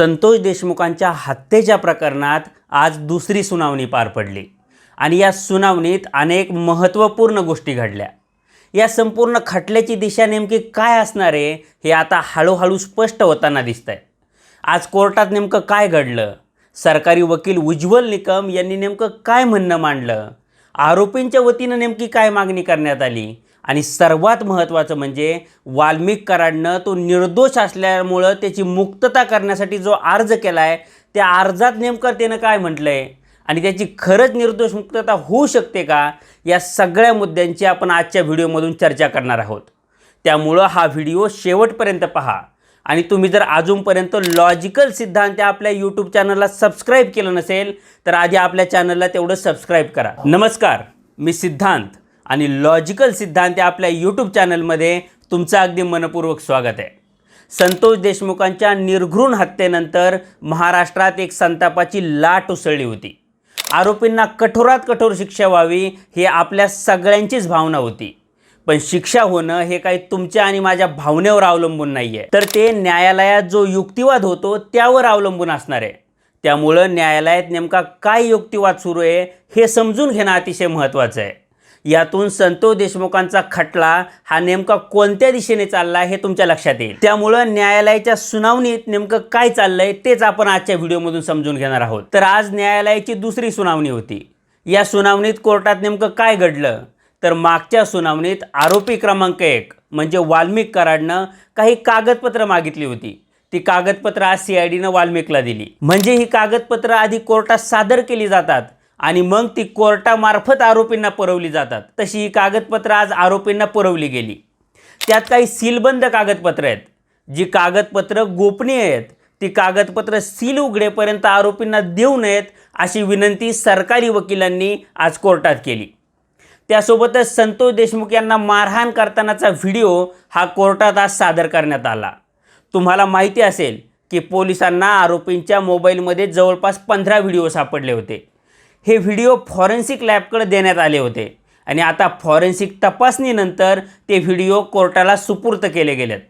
संतोष देशमुखांच्या हत्येच्या प्रकरणात आज दुसरी सुनावणी पार पडली. आणि या सुनावणीत अनेक महत्त्वपूर्ण गोष्टी घडल्या. या संपूर्ण खटल्याची दिशा नेमकी काय असणार आहे हे आता हळूहळू स्पष्ट होताना दिसतंय. आज कोर्टात नेमकं काय घडलं? सरकारी वकील उज्ज्वल निकम यांनी नेमकं काय म्हणणं मांडलं? आरोपींच्या वतीनं नेमकी काय मागणी करण्यात आली? आणि सर्वात महत्त्वाचं म्हणजे वाल्मिक कराडनं तो निर्दोष असल्यामुळं त्याची मुक्तता करण्यासाठी जो अर्ज केला आहे त्या अर्जात नेमकं त्यानं काय म्हटलं आहे आणि त्याची खरंच निर्दोष मुक्तता होऊ शकते का? या सगळ्या मुद्द्यांची आपण आजच्या व्हिडिओमधून चर्चा करणार आहोत. त्यामुळं हा व्हिडिओ शेवटपर्यंत पहा. आणि तुम्ही जर अजूनपर्यंत लॉजिकल सिद्धांत आपल्या यूट्यूब चॅनलला सबस्क्राईब केलं नसेल तर आधी आपल्या चॅनलला तेवढं सबस्क्राईब करा. नमस्कार मी सिद्धांत. आणि लॉजिकल सिद्धांत या आपल्या यूट्यूब चॅनलमध्ये तुमचं अगदी मनपूर्वक स्वागत आहे. संतोष देशमुखांच्या निर्घृण हत्येनंतर महाराष्ट्रात एक संतापाची लाट उसळली होती. आरोपींना कठोरात कठोर शिक्षा व्हावी हे आपल्या सगळ्यांचीच भावना होती. पण शिक्षा होणं हे काही तुमच्या आणि माझ्या भावनेवर अवलंबून नाही आहे तर ते न्यायालयात जो युक्तिवाद होतो त्यावर अवलंबून असणार आहे. त्यामुळं न्यायालयात नेमका काय युक्तिवाद सुरू आहे हे समजून घेणं अतिशय महत्त्वाचं आहे. यातून संतोष देशमुखांचा खटला हा नेमका कोणत्या दिशेने चालला हे तुमच्या लक्षात येईल. त्यामुळं न्यायालयाच्या सुनावणीत नेमकं काय चाललंय तेच आपण आजच्या व्हिडिओमधून समजून घेणार आहोत. तर आज न्यायालयाची दुसरी सुनावणी होती. या सुनावणीत कोर्टात नेमकं काय घडलं? तर मागच्या सुनावणीत आरोपी क्रमांक एक म्हणजे वाल्मिक कराडनं काही कागदपत्रं मागितली होती. ती कागदपत्रं आज सी आय डीनं वाल्मिकला दिली. म्हणजे ही कागदपत्रं आधी कोर्टात सादर केली जातात. आणि मग ती कोर्टामार्फत आरोपींना पुरवली जातात. तशी ही कागदपत्रं आज आरोपींना पुरवली गेली. त्यात काही सीलबंद कागदपत्रं आहेत. जी कागदपत्रं गोपनीय आहेत ती कागदपत्रं सील उघडेपर्यंत आरोपींना देऊ नयेत अशी विनंती सरकारी वकिलांनी आज कोर्टात केली. त्यासोबतच संतोष देशमुख यांना मारहाण करतानाचा व्हिडिओ हा कोर्टात आज सादर करण्यात आला. तुम्हाला माहिती असेल की पोलिसांना आरोपींच्या मोबाईलमध्ये जवळपास पंधरा व्हिडिओ सापडले होते. हे व्हिडिओ फॉरेन्सिक लॅबकडे देण्यात आले होते. आणि आता फॉरेन्सिक तपासणीनंतर ते व्हिडिओ कोर्टाला सुपूर्त केले गेलेत.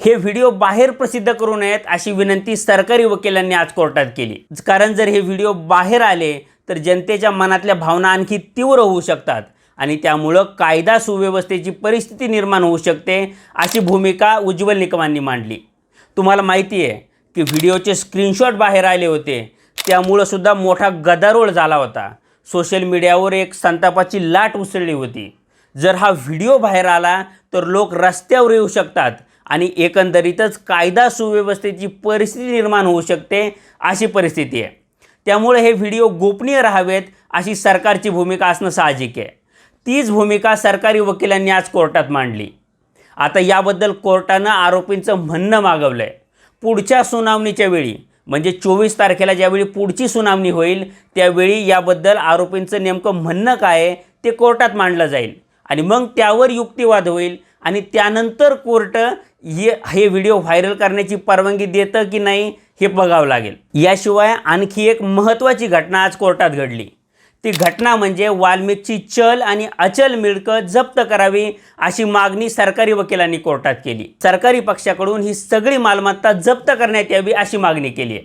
हे व्हिडिओ बाहेर प्रसिद्ध करू नयेत अशी विनंती सरकारी वकिलांनी आज कोर्टात केली. कारण जर हे व्हिडिओ बाहेर आले तर जनतेच्या मनातल्या भावना आणखी तीव्र होऊ शकतात आणि त्यामुळं कायदा सुव्यवस्थेची परिस्थिती निर्माण होऊ शकते अशी भूमिका उज्ज्वल निकमांनी मांडली. तुम्हाला माहिती आहे की व्हिडिओचे स्क्रीनशॉट बाहेर आले होते त्यामुळं सुद्धा मोठा गदारोळ झाला होता. सोशल मीडियावर एक संतापाची लाट उसळली होती. जर हा व्हिडिओ बाहेर आला तर लोक रस्त्यावर येऊ शकतात आणि एकंदरीतच कायदा सुव्यवस्थेची परिस्थिती निर्माण होऊ शकते अशी परिस्थिती आहे. त्यामुळे हे व्हिडिओ गोपनीय राहावेत अशी सरकारची भूमिका असणं साहजिक आहे. तीच भूमिका सरकारी वकिलांनी आज कोर्टात मांडली. आता याबद्दल कोर्टानं आरोपींचं म्हणणं मागवलं आहे पुढच्या सुनावणीच्या वेळी म्हणजे चोवीस तारखेला ज्यावेळी पुढची सुनावणी होईल त्यावेळी याबद्दल आरोपींचं नेमकं म्हणणं काय आहे ते कोर्टात मांडलं जाईल. आणि मग त्यावर युक्तिवाद होईल आणि त्यानंतर कोर्ट ये हे व्हिडिओ व्हायरल करण्याची परवानगी देतं की नाही हे बघावं लागेल. याशिवाय आणखी एक महत्त्वाची घटना आज कोर्टात घडली. ती घटना म्हणजे वाल्मिकची चल आणि अचल मिळकत जप्त करावी अशी मागणी सरकारी वकिलांनी कोर्टात केली. सरकारी पक्षाकडून ही सगळी मालमत्ता जप्त करण्यात यावी अशी मागणी केली आहे.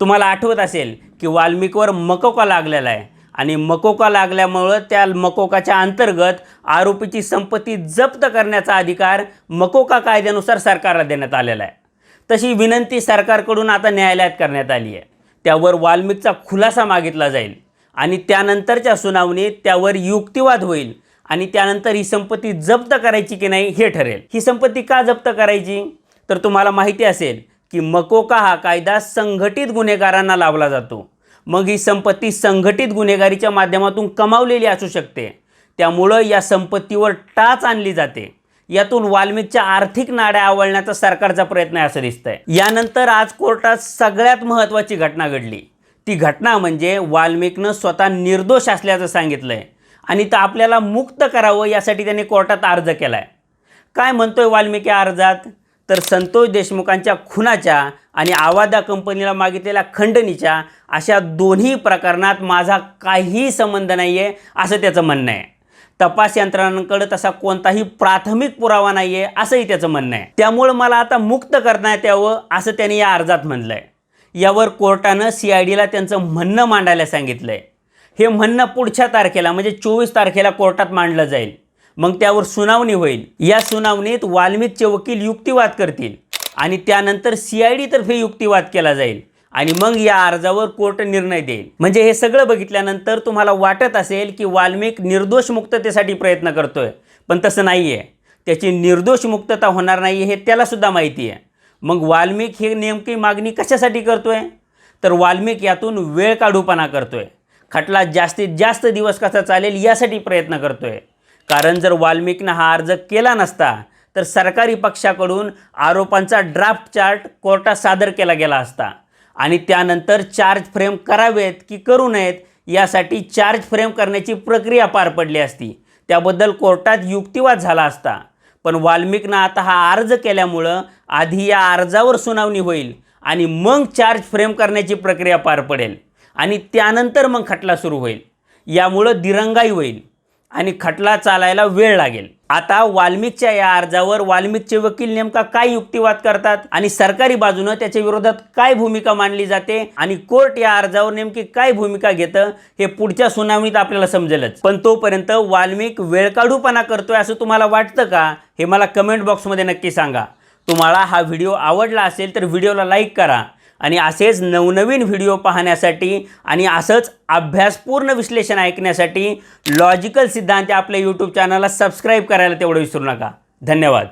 तुम्हाला आठवत असेल की वाल्मिकवर मकोका लागलेला आहे आणि मकोका लागल्यामुळं त्या मकोकाच्या अंतर्गत आरोपीची संपत्ती जप्त करण्याचा अधिकार मकोका कायद्यानुसार सरकारला देण्यात आलेला आहे. तशी विनंती सरकारकडून आता न्यायालयात करण्यात आली आहे. त्यावर वाल्मिकचा खुलासा मागितला जाईल. आणि त्यानंतरच्या सुनावणीत त्यावर युक्तिवाद होईल आणि त्यानंतर ही संपत्ती जप्त करायची की नाही हे ठरेल. ही संपत्ती का जप्त करायची? तर तुम्हाला माहिती असेल की मकोका हा कायदा संघटित गुन्हेगारांना लावला जातो. मग ही संपत्ती संघटित गुन्हेगारीच्या माध्यमातून कमावलेली असू शकते. त्यामुळं या संपत्तीवर टाच आणली जाते. यातून वाल्मिकच्या आर्थिक नाड्या आवळण्याचा सरकारचा प्रयत्न आहे असं दिसतंय. यानंतर आज कोर्टात सगळ्यात महत्त्वाची घटना घडली. ती घटना म्हणजे वाल्मिकनं स्वतः निर्दोष असल्याचं सांगितलं आहे आणि तर आपल्याला मुक्त करावं यासाठी त्यांनी कोर्टात अर्ज केला आहे काय म्हणतोय वाल्मिकी अर्जात? तर संतोष देशमुखांच्या खुनाच्या आणि आवादा कंपनीला मागितलेल्या खंडणीच्या अशा दोन्ही प्रकरणात माझा काहीही संबंध नाही आहे असं त्याचं म्हणणं आहे. तपास यंत्रणांकडे तसा कोणताही प्राथमिक पुरावा नाही आहे असंही त्याचं म्हणणं आहे. त्यामुळं मला आता मुक्त करण्यात यावं असं त्याने या अर्जात म्हणलं आहे यावर कोर्टानं सी आय डीला त्यांचं म्हणणं मांडायला सांगितलं आहे हे म्हणणं पुढच्या तारखेला म्हणजे चोवीस तारखेला कोर्टात मांडलं जाईल. मग त्यावर सुनावणी होईल. या सुनावणीत वाल्मिकचे वकील युक्तिवाद करतील आणि त्यानंतर सी आय डीतर्फे युक्तिवाद केला जाईल. आणि मग या अर्जावर कोर्ट निर्णय देईल. म्हणजे हे सगळं बघितल्यानंतर तुम्हाला वाटत असेल की वाल्मिक निर्दोष मुक्ततेसाठी प्रयत्न करतोय. पण तसं नाही आहे त्याची निर्दोष मुक्तता होणार नाही हे त्यालासुद्धा माहिती आहे मग वाल्मिक ही नेमकी मागणी कशासाठी करतो आहे तर वाल्मिक यातून वेळ काढूपणा करतो आहे खटला जास्तीत जास्त दिवस कसा चालेल यासाठी प्रयत्न करतो आहे कारण जर वाल्मिकनं हा अर्ज केला नसता तर सरकारी पक्षाकडून आरोपांचा ड्राफ्ट चार्ट कोर्टात सादर केला गेला असता. आणि त्यानंतर चार्ज फ्रेम करावेत की करू नयेत यासाठी चार्ज फ्रेम करण्याची प्रक्रिया पार पडली असती. त्याबद्दल कोर्टात युक्तिवाद झाला असता. पण वाल्मिकनं आता हा अर्ज केल्यामुळं आधी या अर्जावर सुनावणी होईल आणि मग चार्ज फ्रेम करण्याची प्रक्रिया पार पडेल. आणि त्यानंतर मग खटला सुरू होईल. यामुळं दिरंगाई होईल. आणि खटला चालायला वेळ लागेल. आता वाल्मिकच्या या अर्जावर वाल्मिकचे वकील नेमका काय युक्तिवाद करतात आणि सरकारी बाजूनं त्याच्या विरोधात काय भूमिका मांडली जाते आणि कोर्ट या अर्जावर नेमकी काय भूमिका घेतं हे पुढच्या सुनावणीत आपल्याला समजेलच. पण तोपर्यंत वाल्मिक वेळकाढूपणा करतोय असं तुम्हाला वाटतं का? हे मला कमेंट बॉक्समध्ये नक्की सांगा. तुम्हाला हा व्हिडिओ आवडला असेल तर व्हिडिओला लाईक करा. आणि असेच नवनवीन व्हिडिओ पाहण्यासाठी आणि असंच अभ्यासपूर्ण विश्लेषण ऐकण्यासाठी लॉजिकल सिद्धांत आपल्या यूट्यूब चॅनलला सबस्क्राईब करायला तेवढं विसरू नका. धन्यवाद.